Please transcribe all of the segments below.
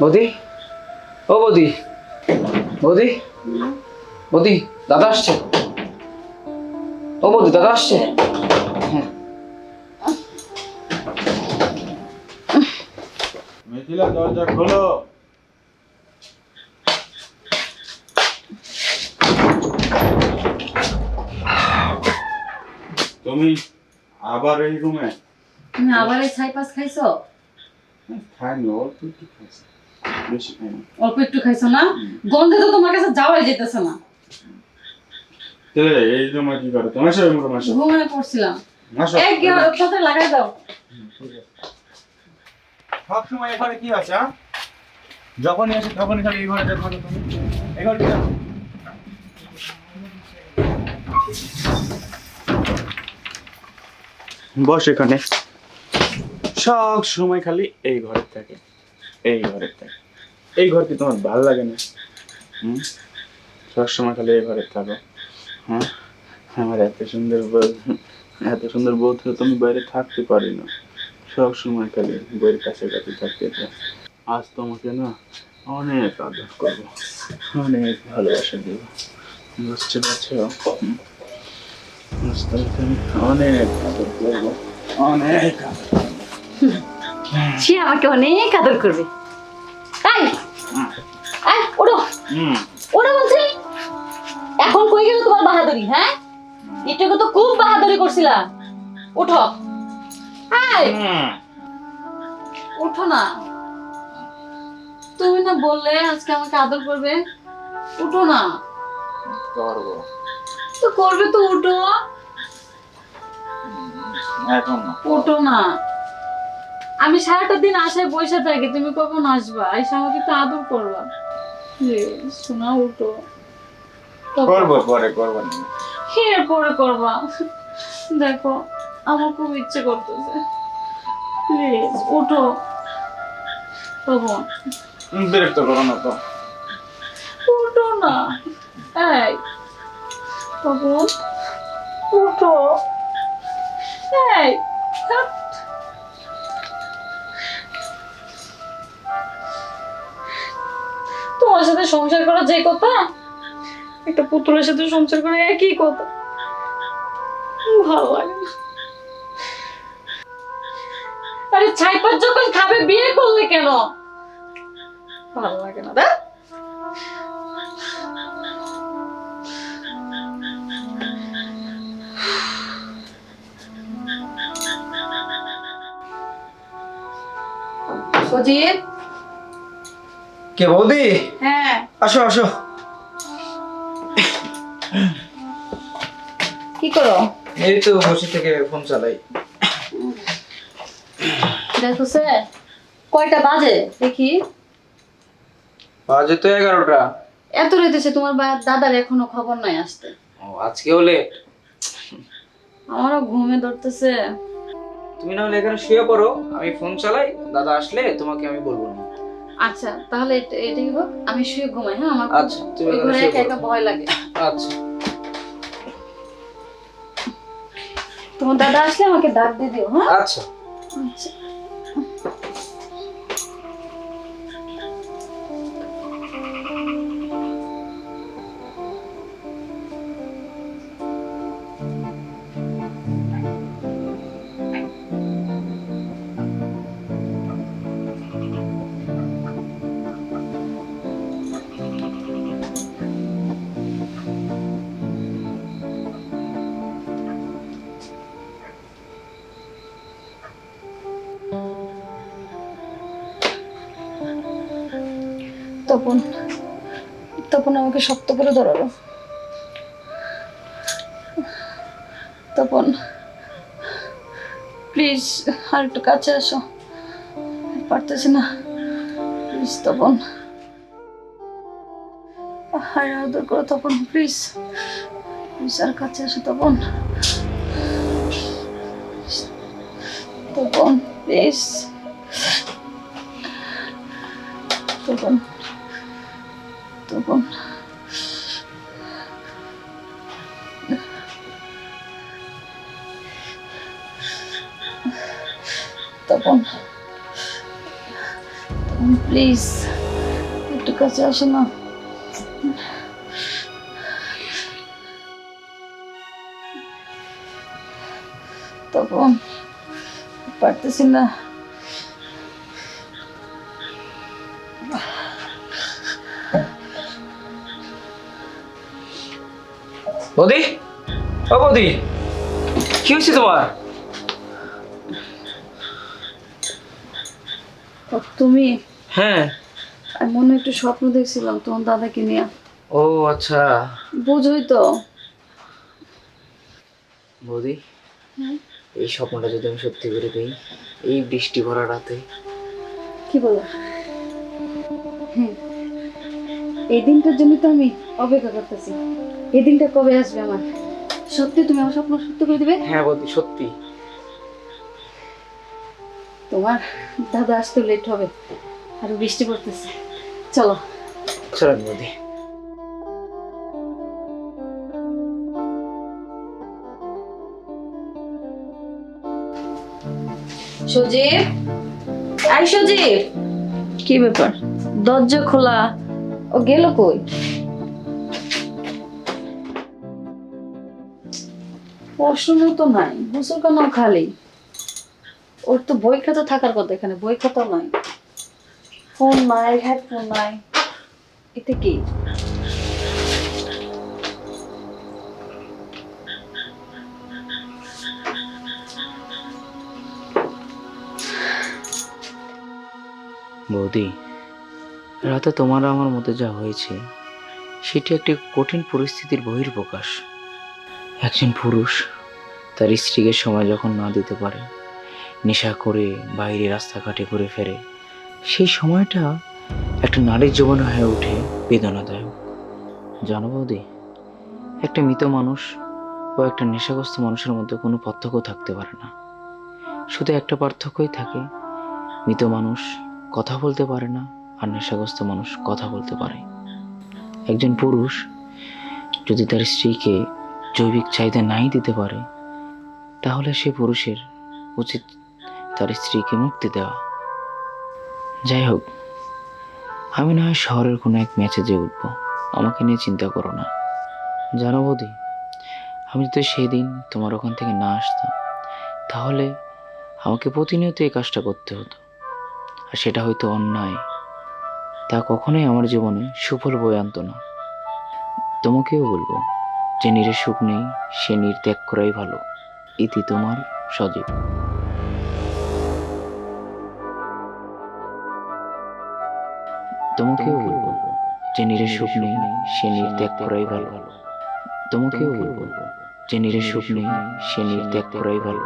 বৌদি? ও বৌদি। বৌদি? বৌদি দাদা আসছে? ও বৌদি দাদা আসছে? হ্যাঁ। মিথিলা দরজা খোলো। তুমি আবার এই রুমে? তুমি আবার এই ছাই পাস খাইছো? খাইনি অল্প একটু খাইছি। বেশি অল্প একটু খাইছো না? গন্ধে তো তোমার কাছে যাওয়াই যেতেছে না। এই কি করো? তোমার সাথে রুমে আসো ঘুমানে পড়ছিলাম। এক গিয়ে সাথে লাগাই দাও। সব সময় এখানে কি আছে? যখনই আসে তখনই খালি এই ঘরে দেখো তুমি। এই ঘরে কি বস এখানে। সব সময় খালি এই ঘরে থাকে এই ঘরে থাকে। এই ঘর কি তোমার ভালো লাগে না। হুম? সব সময় খালি এই ঘরে থাকো। হ্যাঁ আমার এত সুন্দর বউ, এত সুন্দর বউ থেকে তুমি বাইরে থাকতে পারি না। সব সময় খালি বইয়ের কাছে কাছে থাকতে আজ তোমাকে না অনেক আদর করব। অনেক ভালোবাসা দেব। বুঝতে পারছ? আজ তোমাকে আমি অনেক আদর করব। অনেক আদর সে আমাকে অনেক আদর করবে। তাই আই ওড়ো ওড়ো বলছি। এখন কই গেল তোমার বাহাদুরি হ্যাঁ? এটুকু তো খুব বাহাদুরি করছিলা। আই হুম। উঠো না। তুমি না বললে আজকে আমাকে আদর করবে। উঠো না। করব তো করবে তো উঠো। উঠো না। আমি সারাটা দিন আশায় বসে থাকি তুমি কখন আসবা? এসে আমাকে তো আদর করবা। শোনা করব পরে করব না। পরে করবা। দেখো আমার খুব ইচ্ছে করতেছে। প্লিজ তখন বিরক্ত করো না তো। উঠো না। এই তখন উঠো। এই সাথে সংসার করা যে কথা, একটা পুতুলের সাথে সংসার করা একই কথা। ভালো লাগে না। আরে ছাইপার যখন খাবে, বিয়ে করলে কেন? ভালো লাগে না, দেখ। সজিত কে বৌদি? হ্যাঁ। আসো আসো। কি করো? এই তো বসে থেকে ফোন চালাই। দেখো স্যার কয়টা বাজে? দেখি। বাজে তো এগারোটা। এত রেতেছে তোমার বা- দাদার এখনও খবর নাই আসতে। ও আজকেও লেট আমারও ঘুমে ধরতেছে। তুমি না হলে এখানে শুয়ে পড়ো আমি ফোন চালাই দাদা আসলে তোমাকে আমি বলব না। আচ্ছা তাহলে এটা- এটাই হোক আমি শুয়ে ঘুমাই হ্যাঁ? আমার আচ্ছা, তুমি ঘরে একা একা ভয় লাগে। আচ্ছা। তোমার দাদা আসলে আমাকে ডাক দিয়ে দিও হ্যাঁ? আচ্ছা। আচ্ছা। তপন। তপন আমাকে শক্ত করে ধরালো। তপন প্লিজ আর একটু কাছে আসো। পারতেছি না। প্লিজ তপন। আর আদর করো তপন প্লিজ প্লিজ আর কাছে আসো, তপন। তপন প্লিজ তপন। তপন তপন প্লিজ একটু কাছে আসো না। তখন পারতেছি না। বৌদি? ও বৌদি কি হয়েছে তোমার? তুমি? হ্যাঁ। আমি মনে একটু স্বপ্ন দেখছিলাম তোমার দাদাকে নিয়ে। ও আচ্ছা। বুঝোই তো। বৌদি? এই স্বপ্নটা যদি আমি সত্যি করে দিই এই বৃষ্টি ভরা রাতে। কি বলো? এই দিনটার জন্য তো আমি অপেক্ষা করতেছি। এই দিনটা কবে আসবে আমার? সত্যি তুমি আমার স্বপ্ন সত্য করে দিবে? হ্যাঁ বৌদি সত্যি। তোমার দাদা আসতে লেট হবে আর বৃষ্টি পড়তেছে। চলো। চলেন বৌদি। সজীব? আই সজীব। কি ব্যাপার? দরজা খোলা। ও গেল কই? ওয়াশরুমেও তো নাই গোসল কেন খালি। ওর তো বই খাতা থাকার কথা এখানে বই খাতা নাই। ফোন নাই হেডফোন নাই। এটা কি? বৌদি রাতে তোমার আমার মধ্যে যা হয়েছে, সেটি একটি কঠিন পরিস্থিতির বহির্প্রকাশ। একজন পুরুষ তার স্ত্রীকে সময় যখন না দিতে পারে, নেশা করে বাইরে রাস্তাঘাটে ঘুরে ফেরে, সেই সময়টা একটা নারীর জীবনে হয়ে ওঠে বেদনাদায়ক। জানো বৌদি, একটা মৃত মানুষ ও একটা নেশাগ্রস্ত মানুষের মধ্যে কোনো পার্থক্য থাকতে পারে না। শুধু একটা পার্থক্যই থাকে, মৃত মানুষ কথা বলতে পারে না আর নেশাগ্রস্ত মানুষ কথা বলতে পারে। একজন পুরুষ যদি তার স্ত্রীকে জৈবিক চাহিদা নাই দিতে পারে, তাহলে সে পুরুষের উচিত তার স্ত্রীকে মুক্তি দেওয়া। যাই হোক, আমি না হয় শহরের কোনো এক ম্যাচে যে উঠব। আমাকে নিয়ে চিন্তা করো না। জানো বৌদি, আমি যদি সেই দিন তোমার ওখান থেকে না আসতাম, তাহলে আমাকে প্রতিনিয়ত এই কাজটা করতে হতো। আর সেটা হয়তো অন্যায় তা কখনোই আমার জীবনে সুফল বয়ে আনতো না। তোমাকেও বলব যে নিরে সুখ নেই সে নির্ত্যাগ করাই ভালো। ইতি তোমার সজীব। তোমাকেও বলব যে নিরে সুখ নেই সে নির্ত্যাগ করাই ভালো। তোমাকেও বলব যে নিরে সুখ নেই সে নির্ত্যাগ করাই ভালো।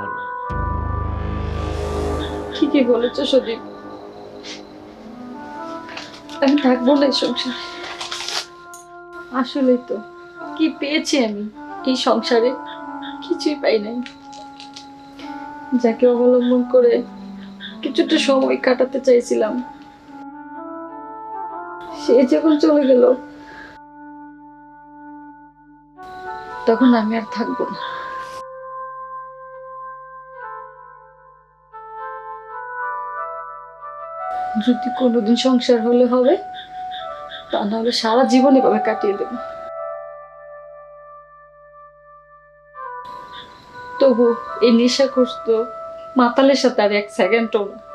ঠিকই বলেছ সজীব। আমি থাকব না এই সংসারে। আসলেই তো। কি পেয়েছি আমি এই সংসারে? কিছুই পাই নাই। যাকে অবলম্বন করে কিছুটা সময় কাটাতে চাইছিলাম, সে যখন চলে গেল, তখন আমি আর থাকব না। যদি কোনোদিন সংসার হলে হবে, তা নাহলে সারা জীবন এভাবে কাটিয়ে দেব। তবু এই নেশাগ্রস্ত মাতালের সাথে আর এক সেকেন্ডও না।